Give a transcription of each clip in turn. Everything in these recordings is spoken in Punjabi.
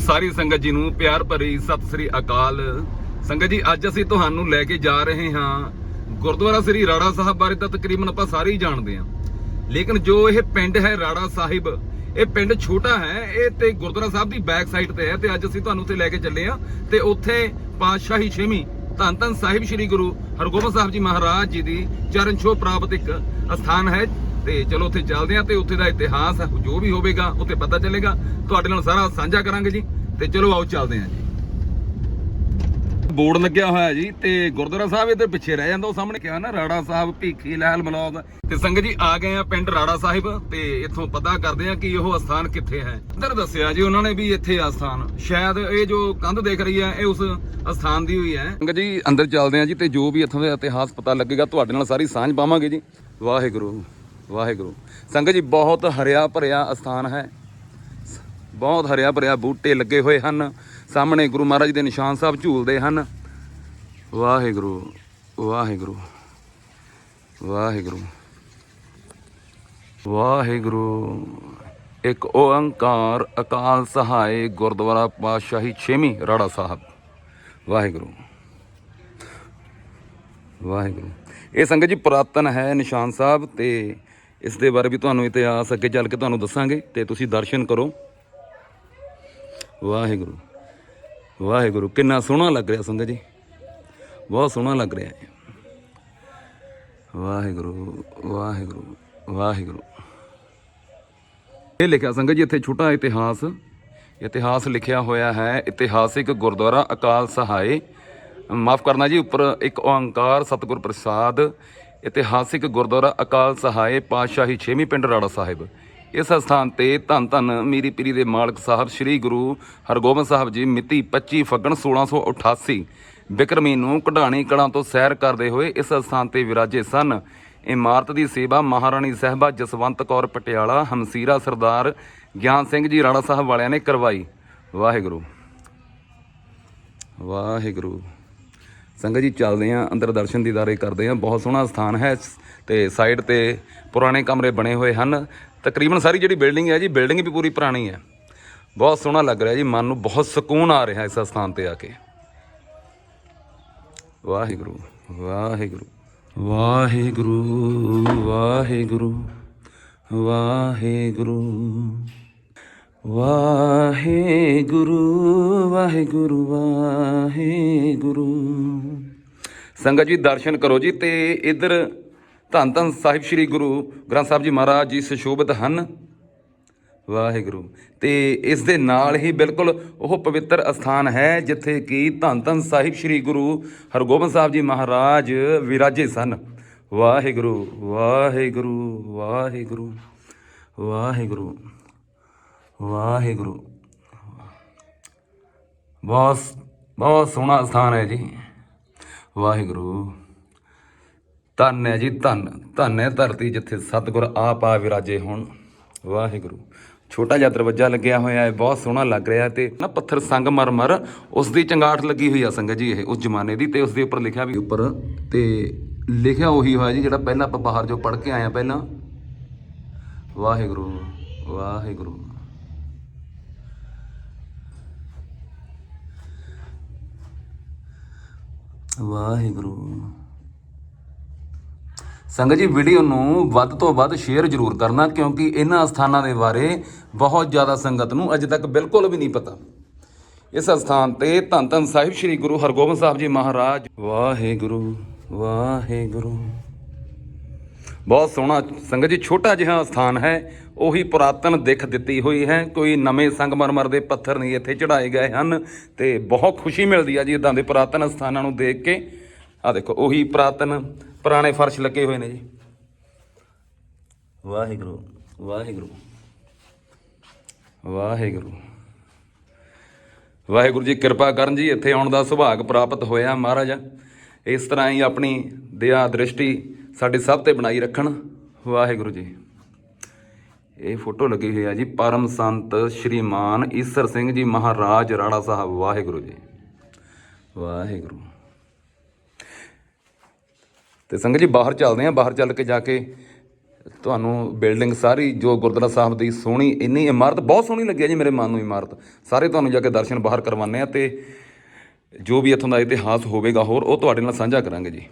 ਸਾਰੀ ਸੰਗਤ ਜੀ ਨੂੰ ਪਿਆਰ ਭਰੀ ਸਤਿ ਸ੍ਰੀ ਅਕਾਲ। ਸੰਗਤ ਜੀ, ਅੱਜ ਅਸੀਂ ਤੁਹਾਨੂੰ ਲੈ ਕੇ ਜਾ ਰਹੇ ਹਾਂ ਗੁਰਦੁਆਰਾ ਸ੍ਰੀ ਰਾੜਾ ਸਾਹਿਬ ਬਾਰੇ ਤਾਂ ਤਕਰੀਬਨ ਆਪਾਂ ਸਾਰੇ ਹੀ ਜਾਣਦੇ ਹਾਂ। ਲੇਕਿਨ ਜੋ ਇਹ ਪਿੰਡ ਹੈ ਰਾੜਾ ਸਾਹਿਬ, ਇਹ ਪਿੰਡ ਛੋਟਾ ਹੈ, ਇਹ ਤੇ ਗੁਰਦੁਆਰਾ ਸਾਹਿਬ ਦੀ ਬੈਕ ਸਾਈਡ ਤੇ ਹੈ ਤੇ ਅੱਜ ਅਸੀਂ ਤੁਹਾਨੂੰ ਉੱਥੇ ਲੈ ਕੇ ਚੱਲੇ ਆ ਤੇ ਉੱਥੇ ਪਾਤਸ਼ਾਹੀ ਛੇਵੀਂ ਧੰਨ ਧੰਨ ਸਾਹਿਬ ਸ੍ਰੀ ਗੁਰੂ ਹਰਗੋਬਿੰਦ ਸਾਹਿਬ ਜੀ ਮਹਾਰਾਜ ਜੀ ਦੀ ਚਰਨ ਛੋਹ ਪ੍ਰਾਪਤ ਇੱਕ ਅਸਥਾਨ ਹੈ ਤੇ ਚਲੋ ਉੱਥੇ ਚੱਲਦੇ ਆ ਤੇ ਉੱਥੇ ਦਾ ਇਤਿਹਾਸ ਜੋ ਵੀ ਹੋਵੇਗਾ, ਉੱਥੇ ਪਤਾ ਚੱਲੇਗਾ। ਤੁਹਾਡੇ ਨਾਲ ਸਾਰਾ ਸਾਂਝਾ ਕਰਾਂਗੇ ਜੀ। ਤੇ ਚਲੋ ਆਓ ਚੱਲਦੇ ਹਾਂ ਜੀ। ਬੋਰਡ ਲੱਗਿਆ ਹੋਇਆ ਜੀ ਤੇ ਗੁਰਦੁਆਰਾ ਸਾਹਿਬ ਇਹਦੇ ਪਿੱਛੇ ਰਹਿ ਜਾਂਦਾ, ਉਹ ਸਾਹਮਣੇ ਕਿਹਾ ਨਾ, ਰਾੜਾ ਸਾਹਿਬ ਭੀਖੀ ਲਹਿਲ ਮਲੌਦ ਤੇ ਸੰਗਤ ਜੀ ਆ ਗਏ ਆ ਪਿੰਡ ਰਾੜਾ ਸਾਹਿਬ ਤੇ ਇੱਥੋਂ ਪਤਾ ਕਰਦੇ ਆ ਕਿ ਉਹ ਅਸਥਾਨ ਕਿੱਥੇ ਹੈ। ਅੰਦਰ ਦੱਸਿਆ ਜੀ ਉਹਨਾਂ ਨੇ ਵੀ ਇੱਥੇ ਅਸਥਾਨ। ਸ਼ਾਇਦ ਇਹ ਜੋ ਕੰਧ ਦੇਖ ਰਹੀ ਹੈ, ਇਹ ਉਸ ਅਸਥਾਨ ਦੀ ਹੋਈ ਹੈ। ਸੰਗਤ ਜੀ ਅੰਦਰ ਚੱਲਦੇ ਆ ਜੀ ਤੇ ਜੋ ਵੀ ਇੱਥੋਂ ਦਾ ਇਤਿਹਾਸ ਪਤਾ ਲੱਗੇਗਾ, ਤੁਹਾਡੇ ਨਾਲ ਸਾਰੀ ਸਾਂਝ ਪਾਵਾਂਗੇ ਜੀ। ਵਾਹਿਗੁਰੂ। ਵਾਹਿਗੁਰੂ। ਸੰਗਤ ਜੀ, ਬਹੁਤ ਹਰਿਆ ਭਰਿਆ ਅਸਥਾਨ ਹੈ। ਬਹੁਤ ਹਰਿਆ ਭਰਿਆ ਬੂਟੇ ਲੱਗੇ ਹੋਏ ਹਨ। ਸਾਹਮਣੇ ਗੁਰੂ ਮਹਾਰਾਜ ਦੇ ਨਿਸ਼ਾਨ ਸਾਹਿਬ ਝੂਲਦੇ ਹਨ। ਵਾਹਿਗੁਰੂ ਵਾਹਿਗੁਰੂ ਵਾਹਿਗੁਰੂ ਵਾਹਿਗੁਰੂ। ਇੱਕ ਓੰਕਾਰ ਅਕਾਲ ਸਹਾਇ ਗੁਰਦੁਆਰਾ ਪਾਤਸ਼ਾਹੀ 6ਵੀਂ ਰਾੜਾ ਸਾਹਿਬ। ਵਾਹਿਗੁਰੂ ਵਾਹਿਗੁਰੂ। ਇਹ ਸੰਗਤ ਜੀ ਪੁਰਾਤਨ ਹੈ ਨਿਸ਼ਾਨ ਸਾਹਿਬ ਤੇ ਇਸ ਦੇ ਬਾਰੇ ਵੀ ਤੁਹਾਨੂੰ ਇਤਿਹਾਸ ਅੱਗੇ ਚੱਲ ਕੇ ਤੁਹਾਨੂੰ ਦੱਸਾਂਗੇ ਤੇ ਤੁਸੀਂ ਦਰਸ਼ਨ ਕਰੋ। ਵਾਹਿਗੁਰੂ ਵਾਹਿਗੁਰੂ, ਕਿੰਨਾ ਸੋਹਣਾ ਲੱਗ ਰਿਹਾ ਸੰਗਤ ਜੀ। ਬਹੁਤ ਸੋਹਣਾ ਲੱਗ ਰਿਹਾ ਹੈ ਵਾਹਿਗੁਰੂ ਵਾਹਿਗੁਰੂ ਵਾਹਿਗੁਰੂ। ਇਹ ਲਿਖਿਆ ਸੰਗਤ ਜੀ, ਇੱਥੇ ਛੋਟਾ ਇਤਿਹਾਸ। ਇਤਿਹਾਸ ਲਿਖਿਆ ਹੋਇਆ ਹੈ, ਇਤਿਹਾਸਿਕ ਗੁਰਦੁਆਰਾ ਅਕਾਲ ਸਹਾਏ। ਮਾਫ ਕਰਨਾ ਜੀ, ਉੱਪਰ ਇੱਕ ਓੰਕਾਰ ਸਤਿਗੁਰ ਪ੍ਰਸਾਦ ਇਤਿਹਾਸਿਕ ਗੁਰਦੁਆਰਾ ਅਕਾਲ ਸਹਾਏ ਪਾਤਸ਼ਾਹੀ 6ਵੀਂ ਪਿੰਡ ਰਾੜਾ ਸਾਹਿਬ। ਇਸ ਸਥਾਨ ਤੇ ਧੰਨ ਧੰਨ ਮੀਰੀ ਪੀਰੀ ਦੇ ਮਾਲਕ ਸਾਹਿਬ ਸ੍ਰੀ ਗੁਰੂ ਹਰਗੋਬਿੰਦ ਸਾਹਿਬ ਜੀ ਮਿਤੀ 25 ਫੱਗਣ 1688 ਬਿਕਰਮੀ ਨੂੰ ਕਢਾਣੀ ਕਲਾਂ ਤੋਂ ਸੈਰ ਕਰਦੇ ਹੋਏ ਇਸ ਸਥਾਨ ਤੇ ਵਿਰਾਜੇ ਸਨ। ਇਮਾਰਤ ਦੀ ਸੇਵਾ ਮਹਾਰਾਣੀ ਸਾਹਿਬਾ ਜਸਵੰਤ ਕੌਰ ਪਟਿਆਲਾ, ਹਮਸੀਰਾ ਸਰਦਾਰ ਗਿਆਨ ਸਿੰਘ ਜੀ ਰਾਣਾ ਸਾਹਿਬ ਵਾਲਿਆਂ ਨੇ ਕਰਵਾਈ। ਵਾਹਿਗੁਰੂ। ਵਾਹਿਗੁਰੂ। ਸੰਗਤ ਜੀ ਚੱਲਦੇ ਆਂ, ਅੰਦਰ ਦਰਸ਼ਨ ਦੀਦਾਰੇ ਕਰਦੇ ਆਂ। ਬਹੁਤ ਸੋਹਣਾ ਸਥਾਨ ਹੈ ਤੇ ਸਾਈਡ ਤੇ ਪੁਰਾਣੇ ਕਮਰੇ ਬਣੇ ਹੋਏ ਹਨ। ਤਕਰੀਬਨ ਸਾਰੀ ਜਿਹੜੀ ਬਿਲਡਿੰਗ ਹੈ ਜੀ ਬਿਲਡਿੰਗ ਵੀ ਪੂਰੀ ਪੁਰਾਣੀ ਹੈ। ਬਹੁਤ ਸੋਹਣਾ ਲੱਗ ਰਿਹਾ ਜੀ, ਮਨ ਨੂੰ ਬਹੁਤ ਸਕੂਨ ਆ ਰਿਹਾ ਇਸ ਸਥਾਨ ਤੇ ਆ ਕੇ। ਵਾਹਿਗੁਰੂ ਵਾਹਿਗੁਰੂ ਵਾਹਿਗੁਰੂ ਵਾਹਿਗੁਰੂ ਵਾਹਿਗੁਰੂ। ਵਾਹਿਗੁਰੂ ਵਾਹਿਗੁਰੂ ਵਾਹਿਗੁਰੂ। ਸੰਗਤ ਜੀ, ਦਰਸ਼ਨ ਕਰੋ ਜੀ ਤੇ ਇਧਰ ਧੰਨ ਧੰਨ ਸਾਹਿਬ ਸ੍ਰੀ ਗੁਰੂ ਗ੍ਰੰਥ ਸਾਹਿਬ ਜੀ ਮਹਾਰਾਜ ਜੀ ਸੁਸ਼ੋਭਿਤ ਹਨ। ਵਾਹਿਗੁਰੂ। ਤੇ ਇਸ ਦੇ ਨਾਲ ਹੀ ਬਿਲਕੁਲ ਉਹ ਪਵਿੱਤਰ ਅਸਥਾਨ ਹੈ, ਜਿੱਥੇ ਕਿ ਧੰਨ ਧੰਨ ਸਾਹਿਬ ਸ੍ਰੀ ਗੁਰੂ ਹਰਗੋਬਿੰਦ ਸਾਹਿਬ ਜੀ ਮਹਾਰਾਜ ਵਿਰਾਜੇ ਸਨ। ਵਾਹਿਗੁਰੂ ਵਾਹਿਗੁਰੂ ਵਾਹਿਗੁਰੂ ਵਾਹਿਗੁਰੂ। ਵਾਹਿਗੁਰੂ। ਬਹੁਤ ਬਹੁਤ ਸੋਹਣਾ ਸਥਾਨ ਹੈ ਜੀ। ਵਾਹਿਗੁਰੂ। ਧੰਨ ਹੈ ਜੀ, ਧੰਨ। ਧੰਨ ਹੈ ਧਰਤੀ ਜਿੱਥੇ ਸਤਿਗੁਰ ਆਪ ਆ ਵਿਰਾਜੇ ਹੋਣ। ਵਾਹਿਗੁਰੂ। ਛੋਟਾ ਜਿਹਾ ਦਰਵਾਜ਼ਾ ਲੱਗਿਆ ਹੋਇਆ ਹੈ, ਬਹੁਤ ਸੋਹਣਾ ਲੱਗ ਰਿਹਾ ਤੇ ਨਾ ਪੱਥਰ ਸੰਗਮਰਮਰ ਉਸ ਦੀ ਚੰਗਾਠ ਲੱਗੀ ਹੋਈ ਆ ਸੰਗਤ ਜੀ ਇਹ, ਉਸ ਜ਼ਮਾਨੇ ਦੀ ਤੇ ਉਸ ਦੇ ਉੱਪਰ ਲਿਖਿਆ ਵੀ ਉੱਪਰ ਤੇ ਲਿਖਿਆ ਉਹੀ ਹੋਇਆ ਜੀ ਜਿਹੜਾ ਪਹਿਲਾਂ ਆਪਾਂ ਬਾਹਰ ਜੋ ਪੜ੍ਹ ਕੇ ਆਏ ਆ ਪਹਿਲਾਂ। ਵਾਹਿਗੁਰੂ ਵਾਹਿਗੁਰੂ। ਵਾਹਿਗੁਰੂ। ਸੰਗਤ ਜੀ ਵੀਡੀਓ ਨੂੰ ਵੱਧ ਤੋਂ ਵੱਧ ਸ਼ੇਅਰ ਜ਼ਰੂਰ ਕਰਨਾ, ਕਿਉਂਕਿ ਇਹਨਾਂ ਸਥਾਨਾਂ ਦੇ ਬਾਰੇ ਬਹੁਤ ਜ਼ਿਆਦਾ ਸੰਗਤ ਨੂੰ ਅਜੇ ਤੱਕ ਬਿਲਕੁਲ ਵੀ ਨਹੀਂ ਪਤਾ। ਇਸ ਸਥਾਨ ਤੇ ਧੰਨ ਧੰਨ ਸਾਹਿਬ ਸ੍ਰੀ ਗੁਰੂ ਹਰਗੋਬਿੰਦ ਸਾਹਿਬ ਜੀ ਮਹਾਰਾਜ। ਵਾਹਿਗੁਰੂ ਵਾਹਿਗੁਰੂ। ਬਹੁਤ ਸੋਹਣਾ ਸੰਗਤ ਜੀ, ਛੋਟਾ ਜਿਹਾ ਸਥਾਨ ਹੈ। ਉਹੀ ਪੁਰਾਤਨ ਦਿੱਖ ਦਿੱਤੀ ਹੋਈ ਹੈ। ਕੋਈ ਨਵੇਂ ਸੰਗਮਰਮਰ ਦੇ ਪੱਥਰ ਨਹੀਂ ਇੱਥੇ ਚੜਾਏ ਗਏ ਹਨ ਤੇ ਬਹੁਤ ਖੁਸ਼ੀ ਮਿਲਦੀ ਆ ਜੀ ਇਦਾਂ ਦੇ ਪੁਰਾਤਨ ਸਥਾਨਾਂ ਨੂੰ ਦੇਖ ਕੇ। ਆ ਦੇਖੋ, ਉਹੀ ਪੁਰਾਤਨ ਪੁਰਾਣੇ ਫਰਸ਼ ਲੱਗੇ ਹੋਏ ਨੇ ਜੀ। ਵਾਹਿਗੁਰੂ ਵਾਹਿਗੁਰੂ ਵਾਹਿਗੁਰੂ। ਵਾਹਿਗੁਰੂ ਜੀ, ਕਿਰਪਾ ਕਰਨ ਜੀ, ਇੱਥੇ ਆਉਣ ਦਾ ਸੁਭਾਗ ਪ੍ਰਾਪਤ ਹੋਇਆ ਮਹਾਰਾਜ। ਇਸ ਤਰ੍ਹਾਂ ਹੀ ਆਪਣੀ ਦਇਆ ਦ੍ਰਿਸ਼ਟੀ ਸਾਡੇ ਸਭ ਤੇ ਬਣਾਈ ਰੱਖਣ। ਵਾਹਿਗੁਰੂ ਜੀ। ਇਹ ਫੋਟੋ ਲੱਗੀ ਹੋਈ ਆ ਜੀ, ਪਰਮ ਸੰਤ ਸ਼੍ਰੀਮਾਨ ਈਸਰ ਸਿੰਘ ਜੀ ਮਹਾਰਾਜ ਰਾਣਾ ਸਾਹਿਬ। ਵਾਹਿਗੁਰੂ ਜੀ। ਵਾਹਿਗੁਰੂ। ਤੇ ਸੰਗਤ ਜੀ, ਬਾਹਰ ਚੱਲਦੇ ਆਂ, ਬਾਹਰ ਚੱਲ ਕੇ ਜਾ ਕੇ ਤੁਹਾਨੂੰ ਬਿਲਡਿੰਗ ਸਾਰੀ, ਜੋ ਗੁਰਦੁਆਰਾ ਸਾਹਿਬ ਦੀ ਸੋਹਣੀ, ਇੰਨੀ ਇਮਾਰਤ, ਬਹੁਤ ਸੋਹਣੀ ਲੱਗੀ ਹੈ ਜੀ ਮੇਰੇ ਮਨ ਨੂੰ ਇਮਾਰਤ। ਸਾਰੇ ਤੁਹਾਨੂੰ ਜਾ ਕੇ ਦਰਸ਼ਨ ਬਾਹਰ ਕਰਵਾਉਂਦੇ ਆ ਤੇ ਜੋ ਵੀ ਇੱਥੋਂ ਦਾ ਇਤਿਹਾਸ ਹੋਵੇਗਾ ਹੋਰ, ਉਹ ਤੁਹਾਡੇ ਨਾਲ ਸਾਂਝਾ ਕਰਾਂਗੇ ਜੀ।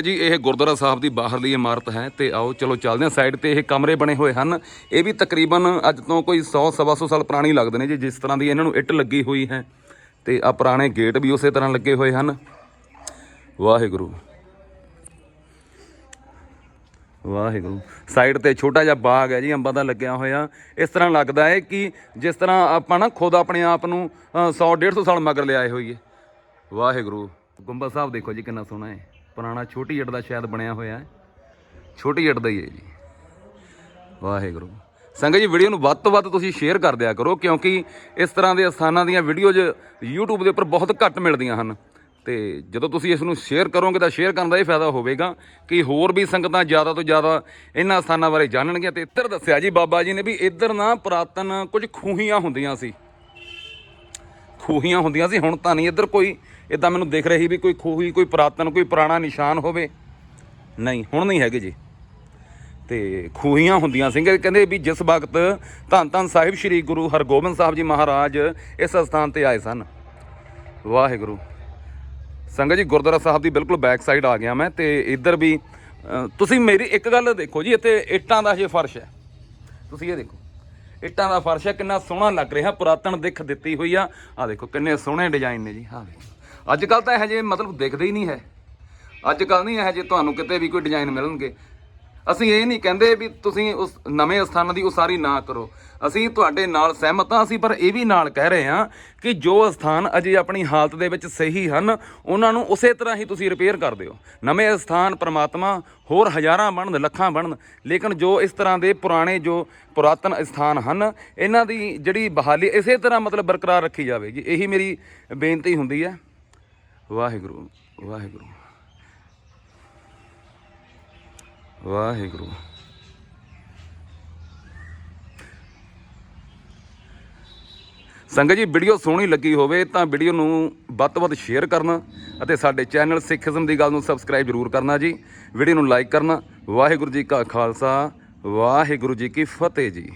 ਜੀ, ਇਹ ਗੁਰਦੁਆਰਾ ਸਾਹਿਬ ਦੀ ਬਾਹਰਲੀ ਇਮਾਰਤ ਹੈ ਤੇ ਆਓ ਚਲੋ ਚੱਲਦੇ ਹਾਂ ਸਾਈਡ ਤੇ ਇਹ ਕਮਰੇ ਬਣੇ ਹੋਏ ਹਨ। ਇਹ ਵੀ ਤਕਰੀਬਨ ਅੱਜ ਤੋਂ ਕੋਈ 100 ਸਵਾ ਸੌ ਸਾਲ ਪੁਰਾਣੀ ਲੱਗਦੇ ਨੇ ਜੀ, ਜਿਸ ਤਰ੍ਹਾਂ ਦੀ ਇਹਨਾਂ ਨੂੰ ਇੱਟ ਲੱਗੀ ਹੋਈ ਹੈ ਤੇ ਆ ਪੁਰਾਣੇ ਗੇਟ ਵੀ ਉਸੇ ਤਰ੍ਹਾਂ ਲੱਗੇ ਹੋਏ ਹਨ। ਵਾਹਿਗੁਰੂ। ਵਾਹਿਗੁਰੂ। ਸਾਈਡ ਤੇ ਛੋਟਾ ਜਿਹਾ ਬਾਗ ਹੈ ਜੀ, ਅੰਬਾਂ ਦਾ ਲੱਗਿਆ ਹੋਇਆ। ਇਸ ਤਰ੍ਹਾਂ ਲੱਗਦਾ ਹੈ ਕਿ ਜਿਸ ਤਰ੍ਹਾਂ ਆਪਾਂ ਨਾ ਖੁਦ ਆਪਣੇ ਆਪ ਨੂੰ 100 150 ਸਾਲ ਮਗਰ ਲਿਆਏ ਹੋਈਏ ਵਾਹਿਗੁਰੂ। ਗੁੰਬਦ ਸਾਹਿਬ ਦੇਖੋ ਜੀ, ਕਿੰਨਾ ਸੋਹਣਾ ਹੈ। ਪੁਰਾਣਾ ਛੋਟੀ ਜੱਟ ਦਾ ਸ਼ਾਇਦ ਬਣਿਆ ਹੋਇਆ ਹੈ। ਛੋਟੀ ਜੱਟ ਦਾ ਹੀ ਹੈ ਜੀ। ਵਾਹਿਗੁਰੂ। ਸੰਗਤ ਜੀ ਵੀਡੀਓ ਨੂੰ ਵੱਧ ਤੋਂ ਵੱਧ ਤੁਸੀਂ ਸ਼ੇਅਰ ਕਰ ਦਿਆ ਕਰੋ, ਕਿਉਂਕਿ ਇਸ ਤਰ੍ਹਾਂ ਦੇ ਸਥਾਨਾਂ ਦੀਆਂ ਵੀਡੀਓਜ਼ YouTube ਦੇ ਉੱਪਰ ਬਹੁਤ ਘੱਟ ਮਿਲਦੀਆਂ ਹਨ। ਤੇ ਜਦੋਂ ਤੁਸੀਂ ਇਸ ਨੂੰ ਸ਼ੇਅਰ ਕਰੋਗੇ ਤਾਂ ਸ਼ੇਅਰ ਕਰਨ ਦਾ ਇਹ ਫਾਇਦਾ ਹੋਵੇਗਾ ਕਿ ਹੋਰ ਵੀ ਸੰਗਤਾਂ ਜ਼ਿਆਦਾ ਤੋਂ ਜ਼ਿਆਦਾ ਇਹਨਾਂ ਸਥਾਨਾਂ ਬਾਰੇ ਜਾਣਨਗੀਆਂ। ਤੇ ਇੱਧਰ ਦੱਸਿਆ ਜੀ, ਬਾਬਾ ਜੀ ਨੇ ਵੀ ਇੱਧਰ ਨਾ ਪੁਰਾਤਨ ਕੁਝ ਖੂਹੀਆਂ ਹੁੰਦੀਆਂ ਸੀ। ਖੂਹੀਆਂ ਹੁੰਦੀਆਂ ਸੀ, ਹੁਣ ਤਾਂ ਨਹੀਂ। ਇੱਧਰ ਕੋਈ ਇਦਾਂ ਮੈਨੂੰ ਦਿਖ ਰਹੀ ਵੀ ਕੋਈ ਖੂਹੀ, ਕੋਈ ਪੁਰਾਤਨ, ਕੋਈ ਪੁਰਾਣਾ ਨਿਸ਼ਾਨ ਹੋਵੇ। ਨਹੀਂ, ਹੁਣ ਨਹੀਂ ਹੈਗੇ ਜੀ। ਤੇ ਖੂਹੀਆਂ ਹੁੰਦੀਆਂ ਸਿੰਘ ਕਹਿੰਦੇ ਵੀ ਜਿਸ ਵਕਤ ਧੰਨ ਧੰਨ ਸਾਹਿਬ ਸ੍ਰੀ ਗੁਰੂ ਹਰਗੋਬਿੰਦ ਸਾਹਿਬ ਜੀ ਮਹਾਰਾਜ ਇਸ ਸਥਾਨ ਤੇ ਆਏ ਸਨ। ਵਾਹਿਗੁਰੂ। ਸੰਗਤ ਜੀ, ਗੁਰਦੁਆਰਾ ਸਾਹਿਬ ਦੀ ਬਿਲਕੁਲ ਬੈਕ ਸਾਈਡ ਆ ਗਿਆ ਮੈਂ ਤੇ ਇੱਧਰ ਵੀ ਤੁਸੀਂ ਮੇਰੀ ਇੱਕ ਗੱਲ ਦੇਖੋ ਜੀ, ਇੱਥੇ ਇੱਟਾਂ ਦਾ ਇਹ ਫਰਸ਼ ਹੈ। ਤੁਸੀਂ ਇਹ ਦੇਖੋ, ਇੱਟਾਂ ਦਾ ਫਰਸ਼ ਹੈ, ਕਿੰਨਾ ਸੋਹਣਾ ਲੱਗ ਰਿਹਾ। ਪੁਰਾਤਨ ਦਿੱਖ ਦਿੱਤੀ ਹੋਈ ਆ। ਆ ਦੇਖੋ, ਕਿੰਨੇ ਸੋਹਣੇ ਡਿਜ਼ਾਈਨ ਨੇ ਜੀ। ਆ ਦੇਖੋ। ਅੱਜ ਕੱਲ ਤਾਂ ਇਹ ਜੇ ਮਤਲਬ ਦਿਖਦੇ ਹੀ ਨਹੀਂ ਹੈ। ਅੱਜ ਕੱਲ ਨਹੀਂ ਇਹ ਜੇ ਤੁਹਾਨੂੰ ਕਿਤੇ ਵੀ ਕੋਈ ਡਿਜ਼ਾਈਨ ਮਿਲਣਗੇ। ਅਸੀਂ ਇਹ ਨਹੀਂ ਕਹਿੰਦੇ ਵੀ ਤੁਸੀਂ ਉਸ ਨਵੇਂ ਸਥਾਨਾਂ ਦੀ ਉਸਾਰੀ ਨਾ ਕਰੋ। ਅਸੀਂ ਤੁਹਾਡੇ ਨਾਲ ਸਹਿਮਤ ਹਾਂ, ਅਸੀਂ ਪਰ ਇਹ ਵੀ ਨਾਲ ਕਹਿ ਰਹੇ ਹਾਂ ਕਿ ਜੋ ਸਥਾਨ ਅਜੇ ਆਪਣੀ ਹਾਲਤ ਦੇ ਵਿੱਚ ਸਹੀ ਹਨ, ਉਹਨਾਂ ਨੂੰ ਉਸੇ ਤਰ੍ਹਾਂ ਹੀ ਤੁਸੀਂ ਰਿਪੇਅਰ ਕਰ ਦਿਓ। ਨਵੇਂ ਸਥਾਨ ਪ੍ਰਮਾਤਮਾ, ਹੋਰ ਹਜ਼ਾਰਾਂ ਬਣਨ, ਲੱਖਾਂ ਬਣਨ, ਲੇਕਿਨ ਜੋ ਇਸ ਤਰ੍ਹਾਂ ਦੇ ਪੁਰਾਣੇ ਜੋ ਪੁਰਾਤਨ ਸਥਾਨ ਹਨ, ਇਹਨਾਂ ਦੀ ਜਿਹੜੀ ਬਹਾਲੀ, ਇਸੇ ਤਰ੍ਹਾਂ ਮਤਲਬ ਬਰਕਰਾਰ ਰੱਖੀ ਜਾਵੇ ਜੀ ਇਹੀ ਮੇਰੀ ਬੇਨਤੀ ਹੁੰਦੀ ਹੈ। ਵਾਹਿਗੁਰੂ ਵਾਹਿਗੁਰੂ। ਵਾਹਿਗੁਰੂ। ਸੰਗਤ ਜੀ, ਵੀਡੀਓ ਸੋਹਣੀ ਲੱਗੀ ਹੋਵੇ ਤਾਂ ਵੀਡੀਓ ਨੂੰ ਵੱਧ ਤੋਂ ਵੱਧ ਸ਼ੇਅਰ ਕਰਨਾ ਅਤੇ ਸਾਡੇ ਚੈਨਲ ਸਿੱਖੀਜ਼ਮ ਦੀ ਗੱਲ ਨੂੰ ਸਬਸਕ੍ਰਾਈਬ ਜ਼ਰੂਰ ਕਰਨਾ ਜੀ। ਵੀਡੀਓ ਨੂੰ ਲਾਈਕ ਕਰਨਾ। ਵਾਹਿਗੁਰੂ ਜੀ ਕਾ ਖਾਲਸਾ, ਵਾਹਿਗੁਰੂ ਜੀ ਕੀ ਫਤਿਹ ਜੀ।